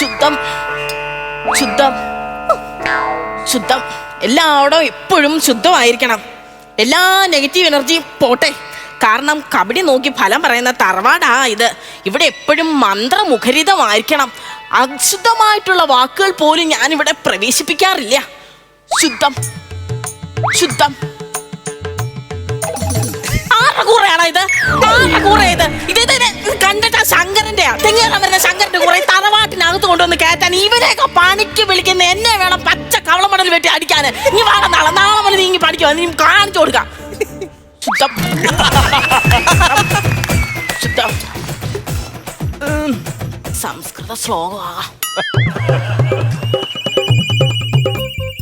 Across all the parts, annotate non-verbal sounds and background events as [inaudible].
ശുദ്ധം. ശുദ്ധം. ശുദ്ധം. എല്ലായിടവും എപ്പോഴും ശുദ്ധമായിരിക്കണം. എല്ലാ നെഗറ്റീവ് എനർജിയും പോട്ടെ. കാരണം കബഡി നോക്കി ഫലം പറയുന്ന തറവാടാ ഇത്. ഇവിടെ എപ്പോഴും മന്ത്രമുഖരിതമായിരിക്കണം. അശുദ്ധമായിട്ടുള്ള വാക്കുകൾ പോലും ഞാൻ ഇവിടെ പ്രവേശിപ്പിക്കാറില്ല. ശുദ്ധം. ശുദ്ധം. ആരുടെ കൂറയാണോ ഇത്? ആരുടെ കൂറ ഇത് ഇത്. കണ്ടിട്ട് ശങ്കരന്റെ തെങ്ങേറാൻ വരുന്ന ശങ്കരന്റെ കുറെ തറവാട്ടിനകത്ത് കൊണ്ടുവന്ന് കയറ്റാൻ ഇവരെയൊക്കെ പണിക്ക് വിളിക്കുന്ന എന്നെ വേണം പച്ച കവളമടൽ വെട്ടി അടിക്കാൻ നീ വേണം നാളെ നാളെ മുതൽ നീ പഠിക്കുക നീ കാണിച്ചു കൊടുക്കാം. സംസ്കൃത ശ്ലോകമാ.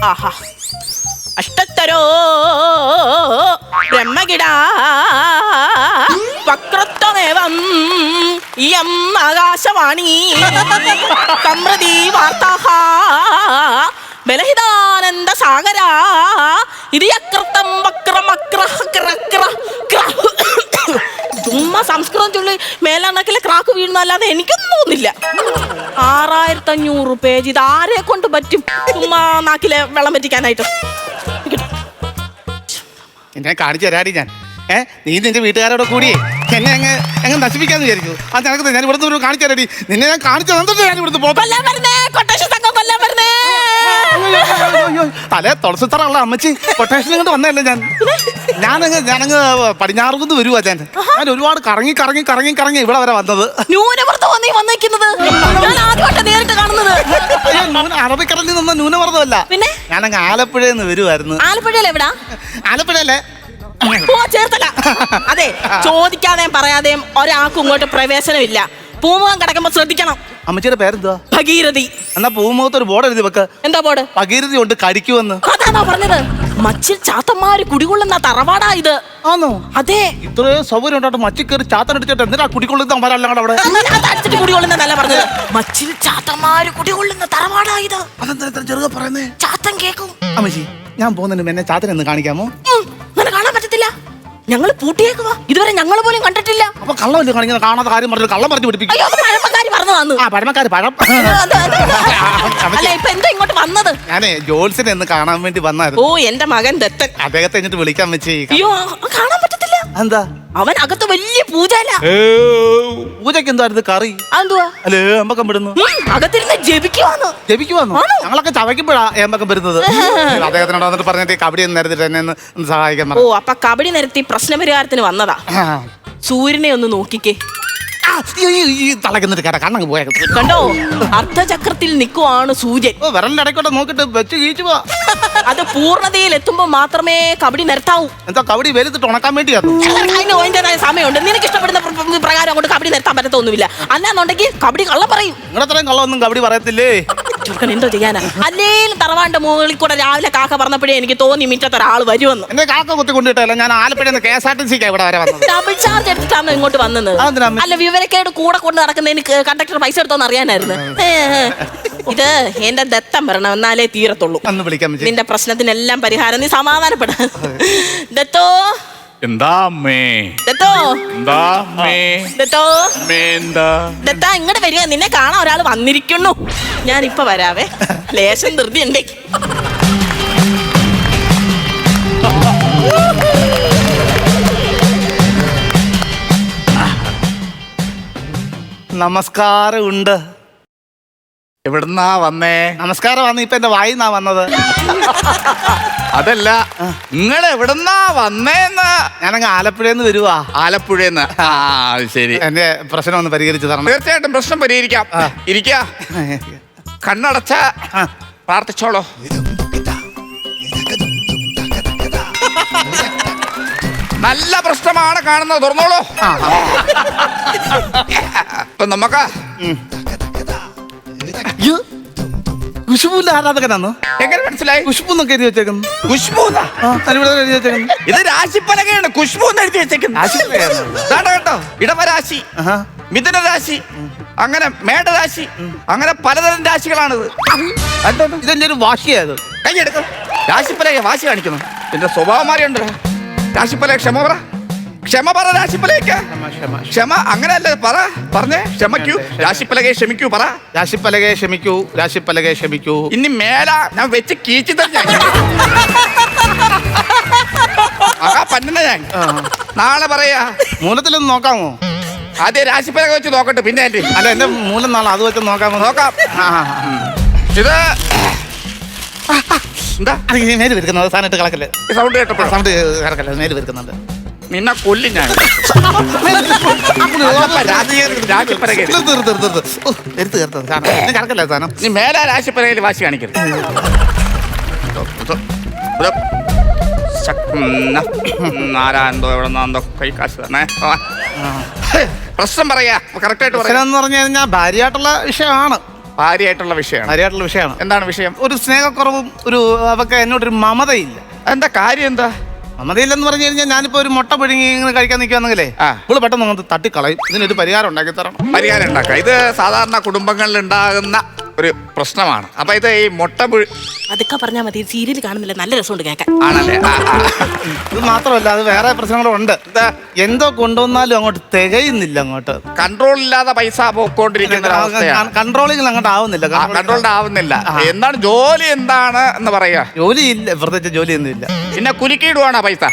ആഹാ. അഷ്ടത്തരോ ബ്രഹ്മകിടാ. വക്രത്വമേവം എം ആകാശവാണി. സമൃദ്ധി വാർത്താഹ. ബലഹിതാനന്ദ സാഗര. ഇരിയകൃതം ചുമ്മാ സംസ്കൃതം ചൊല്ലി മേലണക്കിലെ ക്രാക്ക് വീഴുന്നല്ലാതെ എനിക്കൊന്നും തോന്നില്ല. ആറായിരത്തി അഞ്ഞൂറ് പേജ് ഇത് ആരെ കൊണ്ട് പറ്റും? നാക്കിലെ വെള്ളം പറ്റിക്കാനായിട്ട് കാണിച്ചു തരാടി ഞാൻ. ഏ നീ നിന്റെ വീട്ടുകാരോട് കൂടി എന്നെ അങ്ങ് അങ്ങ് നശിപ്പിക്കാന്ന് വിചാരിച്ചു. അത് നടക്കുന്നത് ഞാൻ ഇവിടുന്ന് ഒരു കാണിച്ചു തരാടി. നിന്നെ ഞാൻ കാണിച്ചു തന്നിട്ട് ഞാൻ ഇവിടുന്ന് പോകും? കൊല്ലാൻ വരുന്നേ കൊട്ടേഷൻ സംഘം കൊല്ലാൻ വരുന്നേ തലേ തുളസിത്തറയുള്ള അമ്മച്ചി. കൊട്ടേഷൻ കൊണ്ട് വന്നതല്ലേ ഞാൻ? ഞാനങ്ങ് ഞാനങ്ങ് പടിഞ്ഞാറുകുന്ന് വരുവാ ഞാൻ. ഞാൻ ഒരുപാട് കറങ്ങി കറങ്ങി കറങ്ങി കറങ്ങി ഇവിടെ വരെ വന്നത്. ന്യൂനമർദ്ദം വന്നീ വന്നിരിക്കുന്നത് ഞാൻ ആദ്യമായിട്ട് നേരിട്ട് കാണുന്നത്. അയ്യോ, ന്യൂന- അറബിക്കടലിൽ നിന്ന് ന്യൂനമർദ്ദമല്ല. പിന്നെ? ഞാനങ്ങ് ആലപ്പുഴയിൽ നിന്ന് വരുമായിരുന്നു ആലപ്പുഴയിൽ എവിടാ ആലപ്പുഴയല്ലേ? [laughs] ഓ ചേർത്തല. അതെ ചോദിക്കാതെയും പറയാതെയും ഒരാൾക്കും ഇങ്ങോട്ട് പ്രവേശനമില്ല. പൂമുഖം കിടക്കുമ്പോ ശ്രദ്ധിക്കണം. അമ്മച്ചിയുടെ പേരെന്തുവാ? ഭഗീരഥി. എന്നാ പൂമുഖത്ത് ഒരു ബോർഡ് എഴുതി വെക്ക. എന്താ ബോർഡ്? ഭഗീരഥി ഉണ്ട് കടിക്കുവെന്ന്. അതാണോ പറഞ്ഞത്? മച്ചിൽ ചാത്തന്മാര് കുടികൊള്ളുന്ന തറവാടാ ഇത്. ആന്നോ? അതെ. ഇത്രയും സൗകര്യം ഉണ്ടായിട്ട് മച്ചി കയറി ചാത്തനടിച്ചിട്ട് എന്തിനാ കുടികൊള്ളുന്ന അമ്മരല്ല അവിടെ അടിച്ചിട്ട് കുടികൊള്ളുന്നതല്ല പറഞ്ഞത്. മച്ചിൽ ചാത്തന്മാര് കുടികൊള്ളുന്ന തറവാടാ ഇത്. അതെന്താ ചെറുതെ പറയുന്നേ? ചാത്തൻ കേക്കും. അമ്മച്ചി ഞാൻ പോകുന്നതിന് എന്നെ ചാത്തനെന്ന് കാണിക്കാമോ? ഞങ്ങൾ പൂട്ടിയേക്കുവാ ഇതുവരെ ഞങ്ങൾ പോലും കണ്ടിട്ടില്ല. അപ്പൊ കള്ളമല്ലേ കാണിക്കുന്ന? കാണാത്ത കാര്യം പറഞ്ഞു കള്ളം പറഞ്ഞു പിടിപ്പിക്കും. അയ്യോ അത് പഴമക്കാരി പറഞ്ഞു [laughs] ആ പഴമക്കാര് പഴം അല്ല ഇപ്പൊ എന്താ ഇങ്ങോട്ട് വന്നത്? ഞാനേ ജോത്സിനെ ഒന്ന് കാണാൻ വേണ്ടി വന്നായിരുന്നു. ഓ എന്റെ മകൻ ദത്തൻ. അദ്ദേഹത്തെ എന്നിട്ട് വിളിക്കാൻ വെച്ചേ അയ്യോ കാണാൻ പറ്റത്തില്ല. എന്താ? അവൻ അകത്ത് വലിയ പൂജല. പൂജയ്ക്ക് എന്തായിരുന്നു കറി? അതെന്തുവാ? അല്ലേ ഏമ്പക്കം വിടുന്നു അകത്തിരുന്ന് ജപിക്കുവാന്ന്? ജപിക്കുവാന്നോ? ഞങ്ങളൊക്കെ ചവയ്ക്കുമ്പോഴാ ഏമ്പക്കം വരുന്നത് അദ്ദേഹത്തിനോട് വന്നിട്ട് പറഞ്ഞിട്ട് കബഡി നേരത്തിട്ട് എന്നെ ഒന്ന് ഒന്ന് സഹായിക്കാൻ ഓ അപ്പൊ കബഡി നിരത്തി പ്രശ്നപരിഹാരത്തിന് വന്നതാ. സൂര്യനെ ഒന്ന് നോക്കിക്കേ. കണ്ടോ? അർദ്ധചക്രത്തിൽ നിൽക്കുവാണ് സൂര്യൻ. വിരലിന്റെ ഇടയ്ക്കോട്ടെ നോക്കിട്ട് വെച്ച് കീച്ചു പോവാ. അത് പൂർണതയിൽ എത്തുമ്പോ മാത്രമേ കബഡി നിരത്താവൂ എന്താ കബഡി വെലുത്തിട്ട് ഉണക്കാൻ വേണ്ടിയാണ്? അതിന് അതിന്റെതായ സമയമുണ്ട്. നിനക്ക് ഇഷ്ടപ്പെടുന്ന പ്ര- പ്ര- പ്രകാരം അങ്ങോട്ട് കബഡി നിർത്താൻ പറ്റത്തൊന്നുമില്ല. അല്ലാന്നുണ്ടെങ്കിൽ കബഡി കള്ളം പറയും. നിങ്ങളത്രയും കള്ളമൊന്നും കബഡി പറയത്തില്ലേ? ചുരുക്കൻ എന്തോ ചെയ്യാനാ. അല്ലേലും തറവാണ്ട് മുകളിൽ കൂടെ രാവിലെ കാക്ക പറഞ്ഞപ്പോഴേ എനിക്ക് തോന്നി മിറ്റത്ത് ഒരാൾ വരുമെന്ന്. എന്നെ കാക്ക കുത്തി കൊണ്ടിട്ടല്ല ഞാൻ Alappuzha K S R T Zika ഇവിടെ വരെ വന്നത്. ഡബിൾ ചാർജ് എടുത്തിട്ടാണ് ഇങ്ങോട്ട് വന്നത്? അതെന്തിനാ? അമ്മേ? അല്ല വിവരക്കേട് കൂടെ കൊണ്ട് നടക്കുന്നതിന് കണ്ടക്ടർ പൈസ എടുത്തോന്ന് അറിയാനായിരുന്നു. ഏ, ഏ. ഇത് എന്റെ ദത്തം വരണം എന്നാലേ തീരത്തുള്ളൂ. അന്ന് വിളിക്കാൻ വെച്ചേ നിന്റെ പ്രശ്നത്തിനെല്ലാം പരിഹാരം നീ സമാധാനപ്പെട ദത്തോ. എന്താ അമ്മേ? ദത്തോ. എന്താ അമ്മേ? ദത്തോ. അമ്മേ എന്താ? ദത്താ ഇങ്ങോട്ട് വരിക. നിന്നെ കാണാൻ ഒരാൾ വന്നിരിക്കുന്നു. ഞാൻ ഇപ്പൊ വരാവേ. ലേശം ധൃതി ഉണ്ട് നമസ്കാരം ഉണ്ട് എവിടുന്നാ വന്നേ? നമസ്കാരം വന്ന് ഇപ്പൊ എന്റെ വായിന്നാ വന്നത്. അതല്ല നിങ്ങൾ എവിടുന്നാ വന്നേന്ന്? ഞാനങ്ങ് ആലപ്പുഴന്ന് വരുവാ. ആലപ്പുഴന്ന്. ആ ശരി. എന്റെ പ്രശ്നം ഒന്ന് പരിഹരിച്ചു തരണം. തീർച്ചയായിട്ടും പ്രശ്നം പരിഹരിക്കാം. ഇരിക്ക. കണ്ണടച്ച. പ്രാർത്ഥിച്ചോളോ. നല്ല പ്രശ്നമാണ് കാണുന്നത്. തുറന്നോളൂ. അപ്പൊ നമുക്ക് അയ്യോ, ഖുശ്ബുവിന്റെ ആരാധകനാന്ന് എങ്ങനെ മനസ്സിലായി? ഖുശ്ബു എന്നൊക്കെ എഴുതി വെച്ചേക്കുന്നു. ഖുഷ്ബു ആ അതിവിടെ എഴുതി വെച്ചേക്കുന്നു. ഇത് രാശിപ്പലകയാണ്. ഖുഷ്ബു എന്ന് എഴുതി വെച്ചേക്കുന്നത് രാശിപ്പലകയാണോ? കേട്ടോ. ഇടവരാശി ആഹാ. മിഥുന അങ്ങനെ മേടരാശി അങ്ങനെ പലതരം രാശികളാണിത്. എന്താണ് ഇതെന്റെ ഒരു വാശിയായത്. കൈയെടുക്കും രാശിപ്പലയെ വാശി കാണിക്കുന്നു. എന്റെ സ്വഭാവം മാറിയുണ്ടല്ലോ. രാശിപ്പലയെ ക്ഷമ പറ. ക്ഷമ പറ രാശിപ്പലേക്ക് ക്ഷമ അങ്ങനെയല്ല പറ. പറഞ്ഞേ. ക്ഷമിക്കൂ രാശിപ്പലകെ ക്ഷമിക്കൂ പറ. രാശിപ്പലകെ ക്ഷമിക്കൂ രാശിപ്പലകെ ക്ഷമിക്കൂ. ഇനി മേല ഞാൻ വെച്ച് കീച്ചി തന്നെ. [laughs] ആ ഞാൻ. നാളെ പറയാ. മൂലത്തിലൊന്ന് നോക്കാമോ? ആദ്യം രാശിപ്പലക വെച്ച് നോക്കട്ടെ പിന്നെ അല്ലേ? അല്ല എന്റെ മൂലം നാളെ അത് വെച്ച് നോക്കാമോ? നോക്കാം. ഇത് എന്താ? നേര് വരുക്കുന്നത് സാധനം ഇട്ട് കളക്കല്ലേ? സൗണ്ട് കേട്ടപ്പോ സൗണ്ട് കിടക്കല്ലേ നേര് വരുക്കുന്നുണ്ട് നിന്നെ കൊല്ലും ഞാൻ. സാധനം. നീ മേലെ രാശിപ്പറകയിൽ വാശി കാണിക്കരുത്. എവിടെ കൈ കാശ് തന്നെ പ്രശ്നം പറയാ. കറക്റ്റ് ആയിട്ട് പ്രശ്നം എന്ന് പറഞ്ഞു കഴിഞ്ഞാൽ ഭാര്യയായിട്ടുള്ള വിഷയമാണ്. ഭാര്യയായിട്ടുള്ള വിഷയമാണ്. ഭാര്യയായിട്ടുള്ള വിഷയമാണ്. എന്താണ് വിഷയം? ഒരു സ്നേഹക്കുറവും ഒരു അവക്ക് എന്നോടൊരു മമതയില്ല. എന്താ കാര്യം എന്താ? മമതയില്ലെന്ന് പറഞ്ഞു കഴിഞ്ഞാൽ ഞാനിപ്പോ ഒരു മുട്ട പിഴുങ്ങി ഇങ്ങനെ കഴിക്കാൻ നിൽക്കുകയാണെങ്കിലേ ആ. ഇവൾ പെട്ടെന്ന് തട്ടിക്കളയും. ഇതിനൊരു പരിഹാരം ഉണ്ടാക്കി തരണം. പരിഹാരം ഉണ്ടാക്കാം. ഇത് സാധാരണ കുടുംബങ്ങളിൽ ഉണ്ടാകുന്ന ഒരു പ്രശ്നമാണ്. അപ്പൊ ഇത് ഈ മുട്ട പുഴു അതൊക്കെ പറഞ്ഞാൽ മതി സീരിയൽ കാണുന്നില്ല നല്ല രസമുണ്ട് കേൾക്കാൻ. ആണല്ലേ? ആ, ആ. ഇത് മാത്രമല്ല അത് വേറെ പ്രശ്നങ്ങളും ഉണ്ട് ഇത് എന്തോ കൊണ്ടുവന്നാലും അങ്ങോട്ട് തികയുന്നില്ല അങ്ങോട്ട്. കൺട്രോൾ ഇല്ലാതെ പൈസ പോയിക്കൊണ്ടിരിക്കുന്ന ഒരു അവസ്ഥയാണ് കൺട്രോളിംഗ് അങ്ങോട്ട് ആവുന്നില്ല കൺട്രോൾഡ് ആവുന്നില്ല. എന്താണ് ജോലി എന്താണ് എന്ന് പറയാ ജോലി ഇല്ല പ്രത്യേകിച്ച് ജോലി ഒന്നും ഇല്ല. പിന്നെ കുലുക്കിയിടുവാണോ പൈസ?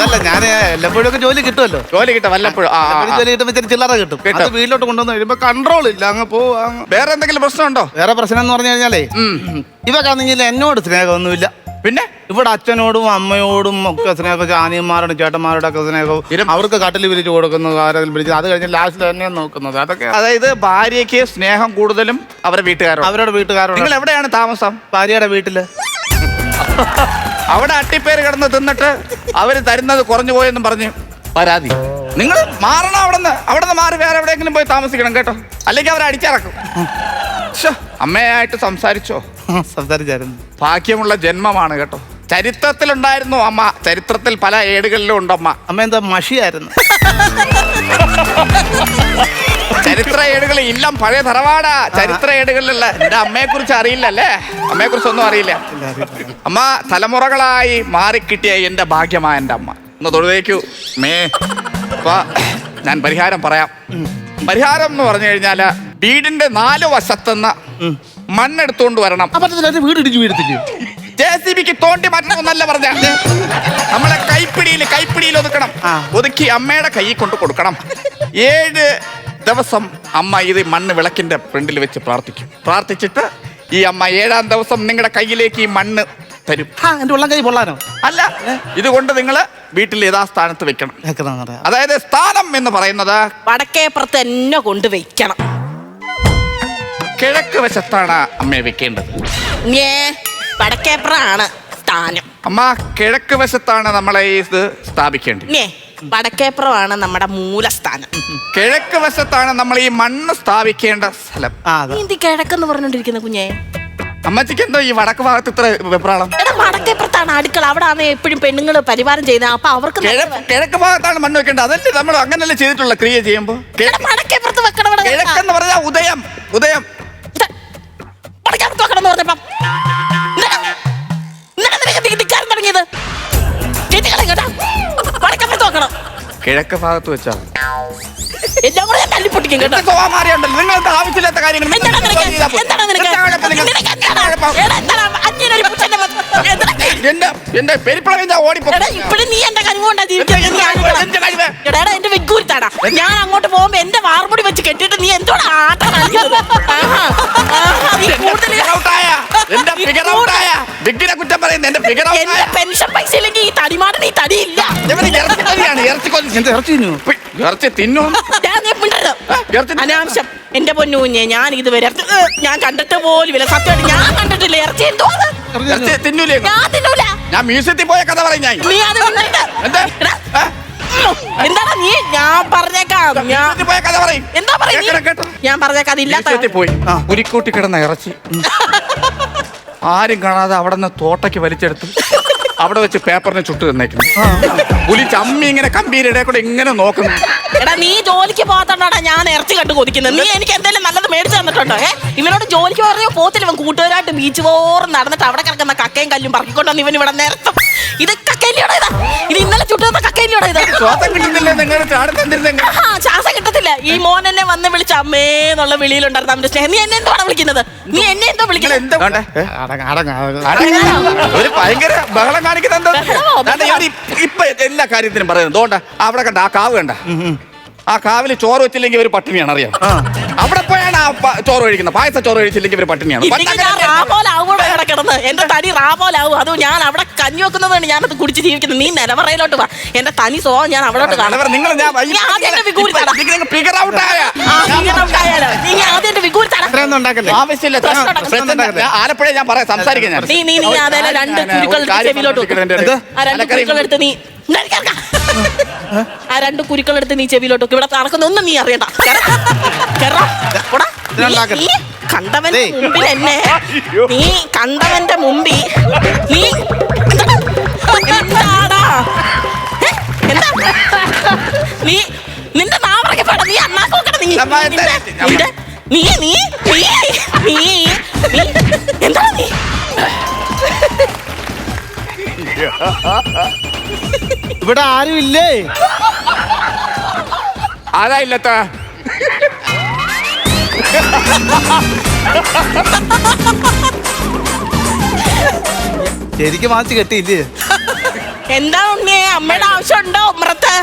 അല്ല ഞാൻ എല്ലപ്പോഴും ഒക്കെ ജോലി കിട്ടുമല്ലോ. ജോലി കിട്ടും വല്ലപ്പോഴും. ആ. ജോലി കിട്ടുമ്പോൾ ചില്ലറ കിട്ടും. കിട്ടും. അത് വീട്ടിലോട്ട് കൊണ്ടുവന്ന് കഴിയുമ്പോ കൺട്രോൾ ഇല്ല അങ്ങ് പോവാ. അങ്ങ്. വേറെ എന്തെങ്കിലും പ്രശ്നമുണ്ടോ? വേറെ പ്രശ്നം എന്ന് പറഞ്ഞു കഴിഞ്ഞാലേ. ഇവക്കാണെങ്കിൽ എന്നോട് സ്നേഹമൊന്നുമില്ല. പിന്നെ? ഇവിടെ അച്ഛനോടും അമ്മയോടും ഒക്കെ സ്നേഹം ആനിയന്മാരോടും ചേട്ടന്മാരോടും ഒക്കെ സ്നേഹവും അവർക്ക് കട്ടിൽ വിരിച്ചു കൊടുക്കുന്നു ആരെങ്കിലും വിളിച്ച് അത് കഴിഞ്ഞ് ലാസ്റ്റ് തന്നെ നോക്കുന്നത്. അതൊക്കെ അതായത് ഭാര്യയ്ക്ക് സ്നേഹം കൂടുതലും അവരുടെ വീട്ടുകാരോ അവരുടെ വീട്ടുകാരോ നിങ്ങൾ എവിടെയാണ് താമസം? ഭാര്യയുടെ വീട്ടിൽ. അവിടെ അട്ടിപ്പേര് കിടന്ന് തിന്നിട്ട് അവർ തരുന്നത് കുറഞ്ഞു പോയെന്നും പറഞ്ഞ് പരാതി. നിങ്ങൾ മാറണം അവിടെ നിന്ന് അവിടെ നിന്ന് മാറി വേറെ എവിടെയെങ്കിലും പോയി താമസിക്കണം കേട്ടോ. അല്ലെങ്കിൽ അവരെ അടിച്ചിറക്കും. അമ്മയായിട്ട് സംസാരിച്ചോ? സംസാരിച്ചായിരുന്നു. ഭാഗ്യമുള്ള ജന്മമാണ് കേട്ടോ. ചരിത്രത്തിലുണ്ടായിരുന്നു അമ്മ. ചരിത്രത്തിൽ പല ഏടുകളിലും ഉണ്ട് അമ്മ. അമ്മ എന്താ മഷിയായിരുന്നു. ചരിത്ര ഏടുകൾ ഇല്ലം പഴയ തറവാടാ. ചരിത്ര ഏടുകളിലുള്ള എന്റെ അമ്മയെ കുറിച്ച് അറിയില്ല അല്ലേ അമ്മയെ കുറിച്ച് ഒന്നും അറിയില്ല. അമ്മ തലമുറകളായി മാറിക്കിട്ടിയ എന്റെ ഭാഗ്യമായ എന്റെ അമ്മ. ഒന്ന് തൊഴുതേക്കൂ. മേ അപ്പൊ ഞാൻ പരിഹാരം പറയാം. പരിഹാരം എന്ന് പറഞ്ഞു കഴിഞ്ഞാൽ വീടിന്റെ നാല് വശത്തുനിന്ന് മണ്ണെടുത്തുകൊണ്ട് വരണം. വീട് ഇടിച്ചു വീഴത്തില്ലയോ ജെ സി ബിക്ക് തോണ്ടി മാറ്റണമെന്നല്ല പറഞ്ഞ. നമ്മളെ കൈപ്പിടിയിൽ കൈപ്പിടിയിൽ ഒതുക്കണം. ഒതുക്കി അമ്മയുടെ കൈ കൊണ്ട് കൊടുക്കണം. ഏഴ് ദിവസം അമ്മ ഇത് മണ്ണ് വിളക്കിന്റെ ഫ്രണ്ടിൽ വെച്ച് പ്രാർത്ഥിക്കും. പ്രാർത്ഥിച്ചിട്ട് ഈ അമ്മ ഏഴാം ദിവസം നിങ്ങളുടെ കയ്യിലേക്ക് ഈ മണ്ണ് തരും. ആ എന്റെ ഉള്ളം കൈ പൊള്ളാനോ? അല്ല ഇതുകൊണ്ട് നിങ്ങൾ വീട്ടിൽ യഥാസ്ഥാനത്ത് വെക്കണം. അതായത് സ്ഥാനം എന്ന് പറയുന്നത് വടക്കേപ്പുറത്ത് എന്നെ കൊണ്ട് വെക്കണം. കിഴക്ക് വശത്താണ് അമ്മയെ വെക്കേണ്ടത്. ഞേ വടക്കേപ്പുറമാണ് സ്ഥാനം. അമ്മ കിഴക്ക് വശത്താണ് നമ്മളെ ഈ ഇത് സ്ഥാപിക്കേണ്ടത്. ഞേ വടക്കേപ്പുറമാണ് നമ്മുടെ മൂലസ്ഥാനം. കിഴക്ക് വശത്താണ് നമ്മൾ ഈ മണ്ണ് സ്ഥാപിക്കേണ്ട സ്ഥലം. എന്ത് കിഴക്കെന്ന് പറഞ്ഞോണ്ടിരിക്കുന്ന കുഞ്ഞേ? അമ്മച്ചിക്ക് എന്തോ ഈ വടക്ക് ഭാഗത്ത് ഇത്ര വെപ്രാളം? എടാ വടക്കേപ്പുറത്താണ് അടുക്കള. അവിടെ ആണ് എപ്പോഴും പെണ്ണുങ്ങൾ പരിവാരം ചെയ്യുന്നത് അപ്പൊ അവർക്ക് കിഴക്ക് കിഴക്ക് ഭാഗത്താണ് മണ്ണ് വെക്കേണ്ടത്. അതല്ലേ നമ്മൾ അങ്ങനല്ലേ ചെയ്തിട്ടുള്ള ക്രിയ ചെയ്യുമ്പോ? കിഴ- വടക്കേപ്പുറത്ത് വെക്കണം. കിഴക്കെന്ന് പറഞ്ഞാൽ ഉദയം ഉദയം. എന്ന് പറഞ്ഞപ്പം തുടങ്ങിയത്. കിഴക്ക് ഭാഗത്ത് വെച്ചാണ് എല്ലാം കൂടെ ഞാൻ തല്ലിപ്പൊട്ടിക്കും കേട്ടോ. സോമാരിയുണ്ടല്ലോ നിങ്ങൾ എന്താ ആവശ്യമില്ലാത്ത കാര്യങ്ങൾ എന്താണ് നിനക്ക്? എന്താണ് നിനക്ക്? എന്താണ്? എന്താ എന്റെ എന്റെ പെരിപ്പളം ഞാൻ ഓടിപ്പോ? എടാ, ഇപ്പഴും നീ എന്റെ എന്റെ. ഞാൻ അങ്ങോട്ട് പോകുമ്പോ എന്റെ വാർമുടി വെച്ച് കെട്ടിട്ട് നീ എന്തോടാ ആട്ടാ കളിക്കുന്നത്? നീ കൂടുതൽ ഔട്ടായ എന്റെ ഫിഗർ ഔട്ടായ ബിഗിനെ കുറ്റം പറയുന്നത് എന്റെ ഫിഗർ എന്റെ പെൻഷൻ പൈസ ഇല്ലെങ്കിൽ ഈ തടിമാടൻ ഈ തടിയില്ല. ഇവന് ഇറച്ചി കൊല്ലിയാണ് ഇറച്ചി കൊല്ലി എന്താ ഇറച്ചി? ഇറച്ചി തിന്നു? ഞാൻ നീ മിണ്ടരുത്. ഇറച്ചി തിന്നു. അനാവശ്യം. എന്റെ പൊന്നു കുഞ്ഞെ ഞാൻ ഇതുവരെ ഇറച്ചി ഏ, ഞാൻ കണ്ടിട്ട് പോലും ഇല്ല. സത്യമായിട്ട് ഞാൻ കണ്ടിട്ടില്ല. ഇറച്ചി എന്തോ അത്? ഇറച്ചി ഇറച്ചി തിന്നൂലേ ഞാൻ തിന്നൂല ഞാൻ മ്യൂസിയത്തിൽ പോയ കഥ പറയും ഞാൻ. നീ അത്. എന്താ? എടാ, ആ? എന്താണ് നീ? ഞാൻ പറഞ്ഞേക്കാം. ഞാൻ മ്യൂസിയത്തിൽ പോയ കഥ പറയും. എന്താ കേട്ടോ. ഞാൻ പറഞ്ഞേക്കാം അതില്ലാത്ത മ്യൂസിയത്തിൽ പോയി. ആ. പുലിക്കൂട്ടി കിടന്ന ഇറച്ചി. ആരും കാണാതെ അവിടെ നിന്ന് തോട്ടയ്ക്ക് വലിച്ചെടുത്ത്. അവിടെ വെച്ച് പേപ്പറിനെ ചുട്ട് തന്നേക്കുന്നു. പുലി ചമ്മി ഇങ്ങനെ കമ്പീരിടെ കൂടെ ഇങ്ങനെ നോക്കുന്നു. എടാ നീ ജോലിക്ക് പോകാത്തോണ്ടാ ഞാൻ ഇറച്ചി കണ്ടു കൊതിക്കുന്നത്. നീ എനിക്ക് എന്തെങ്കിലും നല്ലത് മേടിച്ചു തന്നിട്ടുണ്ടോ? ഏ ഇവനോട് ജോലിക്ക് പറഞ്ഞ പോത്തില്ല ഇവൻ കൂട്ടുകാരായിട്ട് ബീച്ച് പോറും നടന്നിട്ട് അവിടെ കിടക്കുന്ന കക്കയും കല്ലും പറക്കിക്കൊണ്ടുവന്ന് ഇവൻ ഇവിടെ നേരത്തും. ഇത് കക്കയില്ലോടാ ഇതാ? ഇത് ഇന്നലെ ചുട്ടുന്ന ഇത്? ശ്വാസം കിട്ടുന്നില്ല നിങ്ങൾ ശ്വാസം കിട്ടത്തില്ല. ഈ മോൻ എന്നെ വന്ന് വിളിച്ച അമ്മേ എന്നുള്ള വിളിയിലുണ്ടായിരുന്നു അവന്റെ സ്നേഹം. നീ എന്നെ എന്താണ് വിളിക്കുന്നത്? നീ എന്നെ എന്തോ വിളിക്കുന്നത്? എന്താ വേണ്ടേ? അടങ്ങ അടങ്ങ അടങ്ങ്. ഒരു ഭയങ്കര ബഹളം കാണിക്കുന്ന എന്താ? ബഹളമോ? ദാണ്ടെ ഇവർ ഇപ്പ- ഇപ്പൊ എല്ലാ കാര്യത്തിനും പറയുന്നത്. അവിടെ കണ്ട ആ കാവ് കണ്ട. ആ കാവിൽ ചോറ് വെച്ചില്ലെങ്കിൽ ഒരു പട്ടിണിയാണ് അറിയാം ആ പ- ചോറ് കഴിക്കുന്നത് പായസ ചോറ് കഴിച്ചില്ലെങ്കിൽ ഇവർ പട്ടിണിയാണ് ഇല്ലെങ്കിൽ ഞാൻ റാപോലാവൂടെ കിടക്കുന്നത് എന്റെ തനി റാപോലാവും അത് ഞാൻ അവിടെ കഞ്ഞി വെക്കുന്നതാണ് ഞാനത് കുടിച്ച് ജീവിക്കുന്നത് നീ നിലവറയിലോട്ട് വാ എന്റെ തനി സ്വഭാവം ഞാൻ അവിടോട്ട് കാണാം നിങ്ങൾ നീ ആദ്യം ഫിഗർ ഔട്ട് ആയ? നീ ആദ്യം എന്റെ വികൂരി തടാ. ഉണ്ടാക്കല്ലേ ആവശ്യമില്ല പ്രശ്നം. പ്രശ്നം ആലപ്പുഴ ഞാൻ പറയാം സംസാരിക്കാം ഞാൻ നീ നീ നീ അതേലെ രണ്ട് ഞാൻ കുരുക്കൾ ഒരു ചെവിയിലോട്ട് വെക്ക്. പറഞ്ഞിട്ടുണ്ട്. ആ രണ്ട് അലക്കറി- കുരുക്കൾ എടുത്ത് നീ. ആ രണ്ട് കുരുക്കളെടുത്ത് നീ ചെവിയിലോട്ട് ഇവിടെ നടക്കുന്ന ഒന്നും നീ അറിയണ്ട. കേറ്. കേറാ. പോടാ. നീ- കണ്ടവന്റെ. മുമ്പിൽ എന്നെ നീ കണ്ടവന്റെ മുമ്പിൽ നീ എന്താടാ? എന്താ? നീ നിന്റെ നാവറക്കെ പാടാ നീ അണ്ണാക്കോക്കട നീ. നീ നീ നീ നീ നീ എന്താ നീ? ഇവിടെ ആരും ഇല്ലേ? ആരാ ഇല്ലത്ത? ശരിക്കും വാങ്ങിച്ച് കെട്ടിയില്ലേ? എന്താ ഉണ്ണിയെ അമ്മയുടെ ആവശ്യമുണ്ടോ അമ്രത്ത്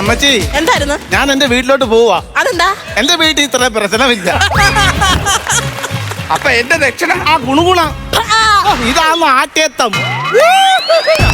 അമ്മച്ചി എന്തായിരുന്നു? ഞാൻ എന്റെ വീട്ടിലോട്ട് പോവാ അതെന്താ? എന്റെ വീട്ടിൽ ഇത്ര പ്രശ്നമില്ല. [laughs] അപ്പൊ എന്റെ ദക്ഷിണ? ആ ഗുണഗുണ. ഇതാണ് ആട്യത്തം [laughs]